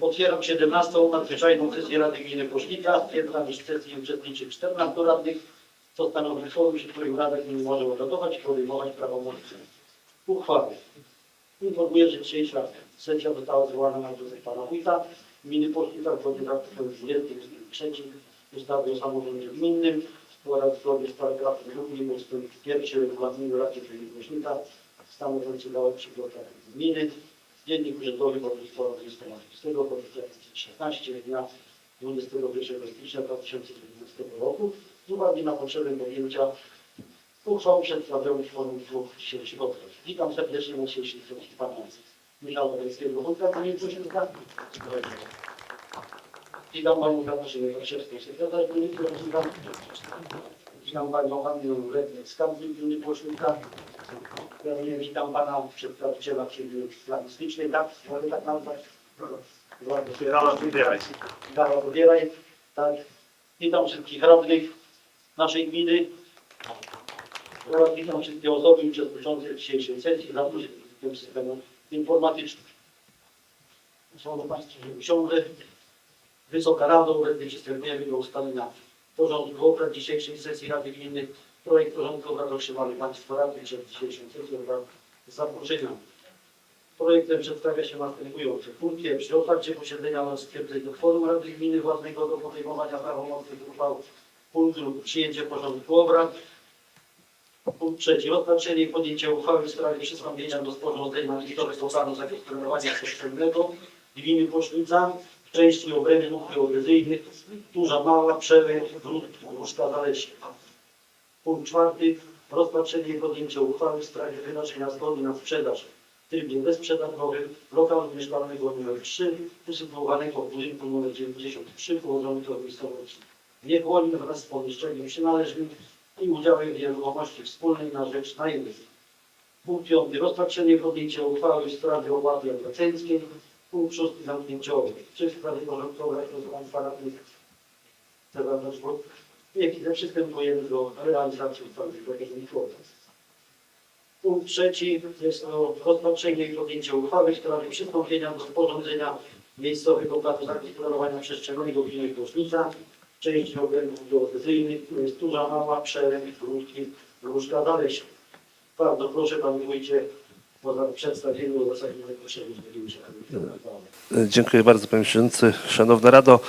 Otwieram 17. nadzwyczajną sesję Rady Gminy Posznika. Stwierdzam, że w sesji uczestniczy 14 radnych, co stanowi kworum, w którym Rada Gminy może odnotować i podejmować prawomocne uchwały. Informuję, że dzisiejsza sesja została zwołana na wniosek pana wójta gminy Posznika zgodnie z artykułem 23 ustawy o samorządzie gminnym oraz zgodnie z paragrafem 2 ust. 1 regulaminu Rady Gminy Posznika samorząd dał przygotować gminy. Dziennik urzędowy województwa listopadowskiego, pozycja 16 dnia 21 stycznia 2019 roku z uwagi na potrzebę podjęcia uchwał przedstawionych w forum dwóch dzisiejszych obrad. Witam serdecznie na dzisiejszej sesji pana Michała Posznika. Witam panią Katarzynę Waszewską, sekretarz gminy. Witam panią Annę Rednek, skarbnik gminy Posznika. Witam pana przedstawiciela planistycznej, tak? Mogę tak nazwać? Rano wybieraj. Tak. Witam wszystkich radnych naszej gminy oraz witam wszystkie osoby uczestniczące w dzisiejszej sesji w tym systemu informatycznym. Szanowni Państwo, że usiądę. Wysoka Rado, obecnie przystępujemy do ustalenia porządku obrad dzisiejszej sesji Rady Gminy. Projekt porządku obrad otrzymali Państwo radni przed dzisiejszą sesją wraz z zaproszeniami. Projektem przedstawia się następujące punkty. Przy otwarciu posiedzenia oraz stwierdzeniu kworum Rady Gminy własnego do podejmowania prawomocnych uchwał. Punkt drugi. Przyjęcie porządku obrad. Punkt trzeci. Rozpatrzenie i podjęcie uchwały w sprawie przystąpienia do sporządzenia listowego planu zagospodarowania przestrzennego gminy Posznica w części obrębów geodezyjnych Duża Mała, Przełęcz, Wrót, Gruszka, Zalesie. Punkt czwarty. Rozpatrzenie i podjęcie uchwały w sprawie wyrażenia zgody na sprzedaż w trybie bezprzetargowym lokalu mieszkalnego nr 3 usytuowanego w budynku nr 93 położonego w miejscowości Niechłonin wraz z pomieszczeniem przynależnym i udziałem w nieruchomości wspólnej na rzecz najemnych. Punkt piąty. Rozpatrzenie i podjęcie uchwały w sprawie opłaty agencyjskiej. Punkt szósty. Zamknięciowy. Czy w sprawie porządkowej to Państwa radnych głos? Nie, widzę, przystępujemy do realizacji uchwały informacji. Punkt trzeci jest to rozpatrzenie i podjęcie uchwały w sprawie przystąpienia do sporządzenia miejscowego planu zagospodarowania przestrzennego gminy Głośnica części obrębów geodezyjnych, to jest Turza Mała, Przełęcz, Gruszki, Gruszka, Zalesie. Bardzo proszę Panie Wójcie za-. Dziękuję bardzo Panie Przewodniczący. Szanowna Rado,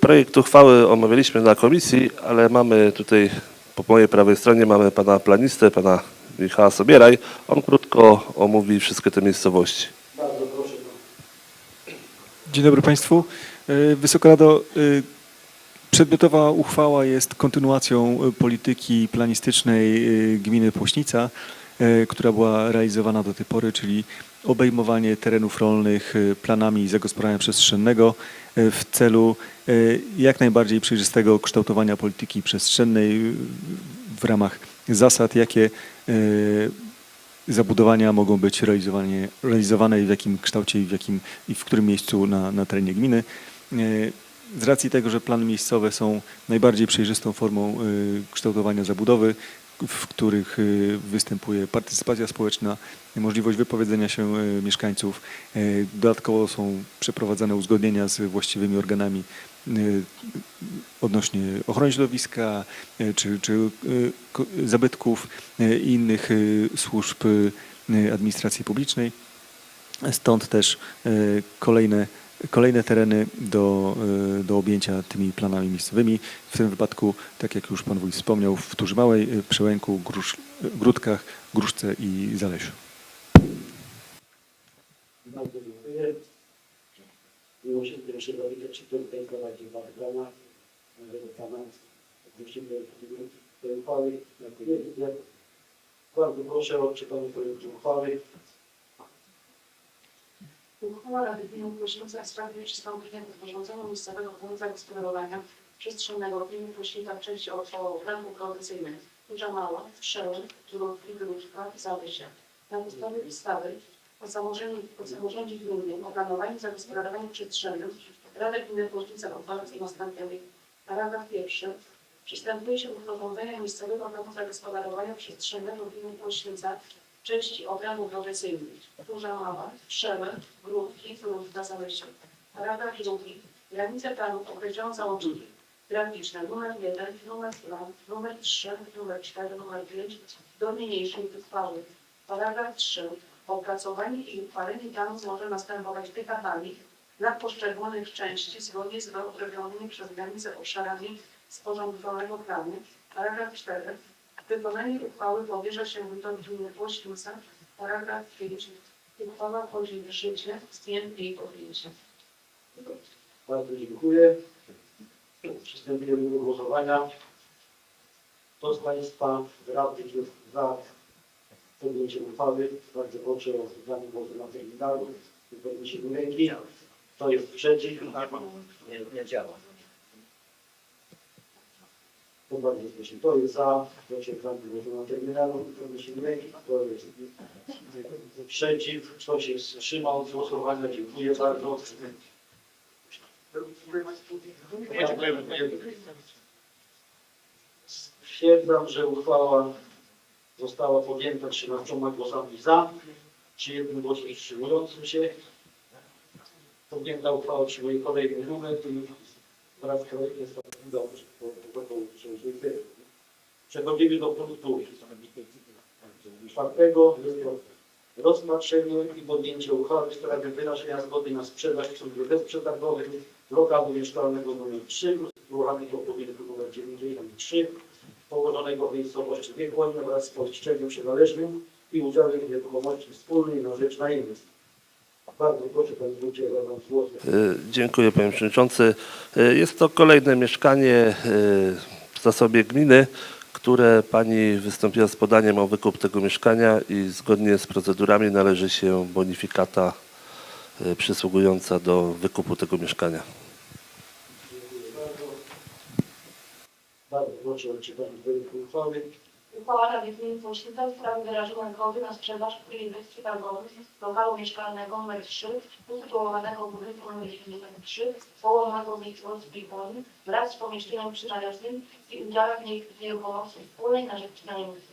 projekt uchwały omawialiśmy na komisji, ale mamy tutaj po mojej prawej stronie mamy pana planistę, pana Michała Sobieraj. On krótko omówi wszystkie te miejscowości. Bardzo proszę. Dzień dobry Państwu. E, Wysoka Rado, e, przedmiotowa uchwała jest kontynuacją polityki planistycznej gminy Płośnica, która była realizowana do tej pory, czyli obejmowanie terenów rolnych e, planami zagospodarowania przestrzennego e, w celu e, jak najbardziej przejrzystego kształtowania polityki przestrzennej w ramach zasad, jakie zabudowania mogą być realizowane, realizowane w jakim kształcie i w, jakim, i w którym miejscu na, na terenie gminy. Z racji tego, że plany miejscowe są najbardziej przejrzystą formą kształtowania zabudowy, w których e, występuje partycypacja społeczna, możliwość wypowiedzenia się e, mieszkańców. E, Dodatkowo są przeprowadzane uzgodnienia z właściwymi organami odnośnie ochrony środowiska czy, czy zabytków i innych służb administracji publicznej. Stąd też kolejne, kolejne tereny do, e, do objęcia tymi planami miejscowymi. W tym wypadku, tak jak już Pan Wójt wspomniał, w Turzy Małej, e, Przełęku, Grusz, Grudkach, Gruszce i Zalesiu. Bardzo dziękuję. Miło się się dowiedzieć, czy tutaj prowadzi nowego pana, musimy tej uchwały. Bardzo proszę o czytanie projektu uchwały. Uchwała Rady Gminy Płośnica w sprawie przystąpienia do sporządzenia miejscowego planu zagospodarowania przestrzennego gminy Płośnica w części około obrębów geodezyjnych Duża Mała, Przełęcz, Turówki, Gruszka Zawysia. Na podstawie ustawy o samorządzie, o samorządzie gminnym, o planowaniu i zagospodarowaniu przestrzennym Rada Gminy Płośnica uchwala co następuje. Paragraf pierwszy. Przystępuje się do sporządzenia miejscowego planu zagospodarowania przestrzennego gminy Płośnica części obrębu profesyjnych. Duża Mała, Przełęcz, Grudki, Grud na Zamyśle. Paragraf drugi. Granice planów określą załącznik graficzne numer 1, numer 2, numer 3, numer 4, numer 5 do niniejszej uchwały. Paragraf 3. Opracowanie i uchwalenie planów może następować dekadami dla poszczególnych części zgodnie z wyodrębnionymi przez granice obszarami sporządzonego planu. Paragraf 4. Wykonanie uchwały powierza się wójtowi gminy Płośnica. Paragraf 5. Uchwała wchodzi w życie z dniem jej podjęcia. Bardzo dziękuję. Przystępujemy do głosowania. Kto z Państwa radnych jest za podjęciem uchwały? Bardzo proszę o zabranie głosu na terminalu i podniesienie ręki. Kto jest przeciw? Nie, nie działa. To bardzo proszę. Kto jest za? Proszę zabrać głosu na terminalu i podniesienie ręki. Kto jest przeciw? Kto się wstrzymał od głosowania? Dziękuję bardzo. Stwierdzam, że uchwała została podjęta 13 głosami za, czy jednym głosem wstrzymującym się. Podjęta uchwała otrzymuje kolejny numer i wraz z projektem statutu dobrze. przyjęty. Przechodzimy do punktu czwartego. Jest rozpatrzenie i podjęcie uchwały w sprawie wyrażenia zgody na sprzedaż w sądzie bezprzetargowych lokalu mieszkalnego nr 3 usytuowanego w budynku nr 93 położonego w miejscowości Biegłoń oraz z pościelem przynależnym i udziałem w nieruchomości wspólnej na rzecz najemnych. Bardzo proszę Wójcie, ja głos. Y, Dziękuję Panie Przewodniczący. Y, Jest to kolejne mieszkanie y, w zasobie gminy, które Pani wystąpiła z podaniem o wykup tego mieszkania i zgodnie z procedurami należy się bonifikata przysługująca do wykupu tego mieszkania. Dziękuję bardzo. Bardzo proszę o czytanie projektu uchwały. Uchwała Rady Gminy Płośnica w sprawie wyrażenia zgody na sprzedaż w chwili przetargowych lokalu mieszkalnego nr 3 usytuowanego w budynku nr 93 położonego w miejscowości Blikoni wraz z pomieszczeniem przynależnym i udziałem w niej nieruchomości wspólnej na rzecz najemcy.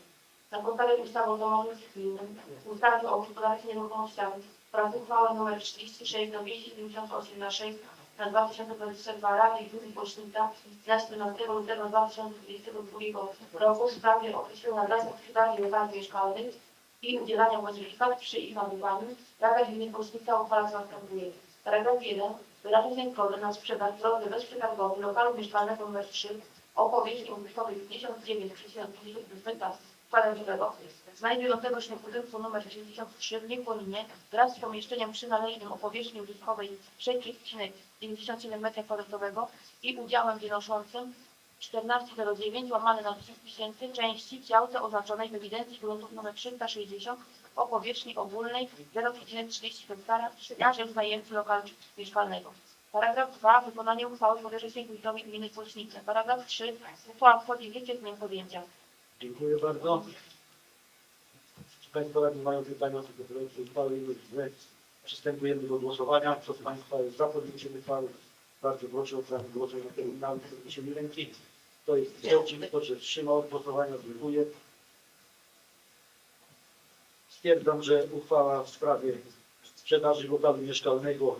Na podstawie ustawy o domowym cywilnym, ustawy o gospodarce nieruchomościami oraz uchwała nr 36 do 298 na 6 na 2022 Rady Gminy Płośnica z dnia 14 lutego 2022 roku w sprawie określenia zasad sprzedaży lokali mieszkalnych i udzielania bonifikat przy ich nabywaniu Rada Gminy Płośnica uchwala następuje. Paragraf 1. Wyrażenie zgody na sprzedaż drodze bezprzetargowej lokalu mieszkalnego nr 3 o powierzchni użytkowej 59,50 kwadraciowego znajdującego się w budynku nr 93 w Niekłoninie wraz z pomieszczeniem przynależnym o powierzchni użytkowej 6,97 m2 i udziałem wynoszącym 1409 łamane na 3000 części w działce oznaczonej w ewidencji gruntów nr 360 o powierzchni ogólnej 0,30 ha na rzecz najemcy lokalu mieszkalnego. Paragraf 2. Wykonanie uchwały powierza się wójtowi gminy Płośnice. Paragraf 3. Uchwała wchodzi w życie z dniem podjęcia. Dziękuję bardzo. Czy Państwo radni mają pytania do projektu uchwały? Nie. Przystępujemy do głosowania. Kto z Państwa jest za podjęciem uchwały? Bardzo proszę o głosu na terminalu i podniesienie ręki. Kto jest przeciw? Kto się wstrzymał od głosowania? Dziękuję. Stwierdzam, że uchwała w sprawie sprzedaży lokalu mieszkalnego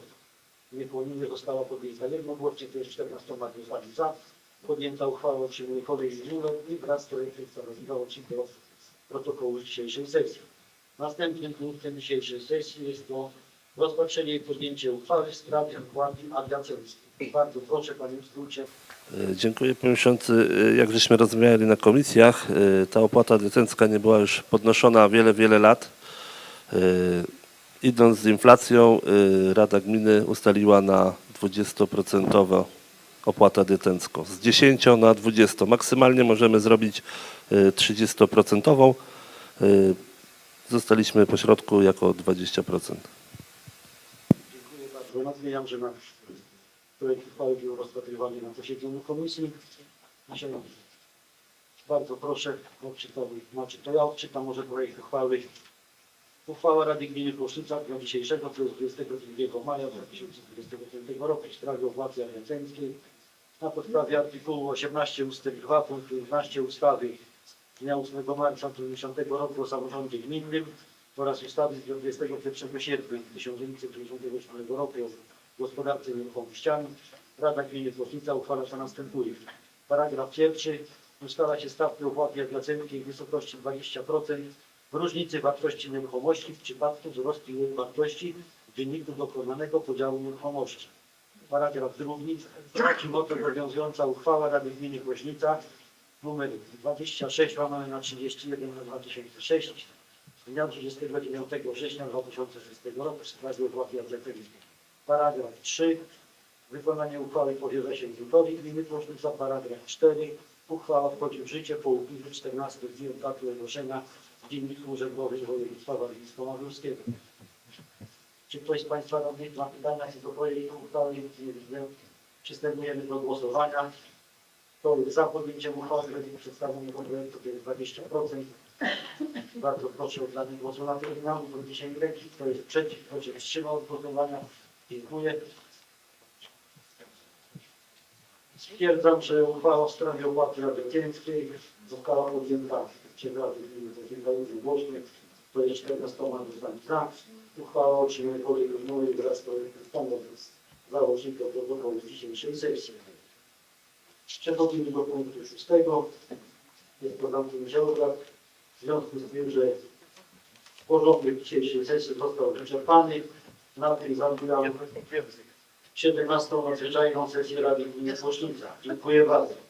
w Niekłoninie została podjęta jednogłośnie, to jest 14 głosami za. Podjęta uchwała otrzymuje kolejny numer i wraz z projektem stanowiło się do protokołu dzisiejszej sesji. Następnym punktem dzisiejszej sesji jest to rozpatrzenie i podjęcie uchwały w sprawie opłaty adiacenckiej. Bardzo proszę Panie. Y, Dziękuję Panie Przewodniczący. Y, Jak żeśmy rozmawiali na komisjach, y, ta opłata decydencka nie była już podnoszona wiele, wiele lat. Y, Idąc z inflacją, Rada Gminy ustaliła na 20% opłatę dietencką. Z 10 na 20. Maksymalnie możemy zrobić y, 30%. Y, Zostaliśmy po środku jako 20%. Dziękuję bardzo. Nadmieniam, że na projekt uchwały był rozpatrywany na posiedzeniu komisji. Dzisiaj bardzo proszę o odczytanie. Znaczy to ja odczytam może projekt uchwały. Uchwała Rady Gminy Płoszyca dnia dzisiejszego, to jest 22 maja 2025 roku w sprawie opłaty agencyjskiej na podstawie artykułu 18 ust. 2 punktu 11 ustawy dnia 8 marca 1990 roku o samorządzie gminnym oraz ustawy z dnia 21 sierpnia 1998 roku o gospodarce nieruchomościami. Rada Gminy Płosznica uchwala co następuje. Paragraf pierwszy. Ustala się stawkę opłaty adlicencji w wysokości 20% w różnicy wartości nieruchomości w przypadku wzrostu jej wartości w wyniku dokonanego podziału nieruchomości. Paragraf drugi. Moc obowiązująca uchwała Rady Gminy Głośnica numer 26 łamane na 31 na 2006 z dnia 29 września 2006 roku w sprawie opłaty adlicencji. Paragraf 3. Wykonanie uchwały powierza się wójtowi gminy Płosznica. Paragraf 4. Uchwała wchodzi w życie po upływie 14 dni od daty ogłoszenia w Dzienniku Urzędowym Województwa Warmińsko-Mazurskiego. Czy ktoś z Państwa radnych ma pytania co do projektu uchwały? Przystępujemy do głosowania. To za podjęciem uchwały według przedstawionego projektu to jest 20%. Bardzo proszę o oddanie głosu na trybunał, podniesienie ręki. Kto jest przeciw, kto się wstrzymał od głosowania? Dziękuję. Stwierdzam, że uchwała w sprawie opłaty radycieńskiej została podjęta przez Radę Gminy Podziemia Głośnych. To jest 14 głosami za. Uchwała otrzymuje kolejny numer wraz z projektem stanowisk załącznika protokołu z dzisiejszej sesji. Przechodzimy do punktu szóstego. Jest to zamknięcie obrad. W związku z tym, że porządek dzisiejszej sesji został wyczerpany, na tym zamykam 17 nadzwyczajną sesję Rady Gminy Płosznica. Dziękuję bardzo.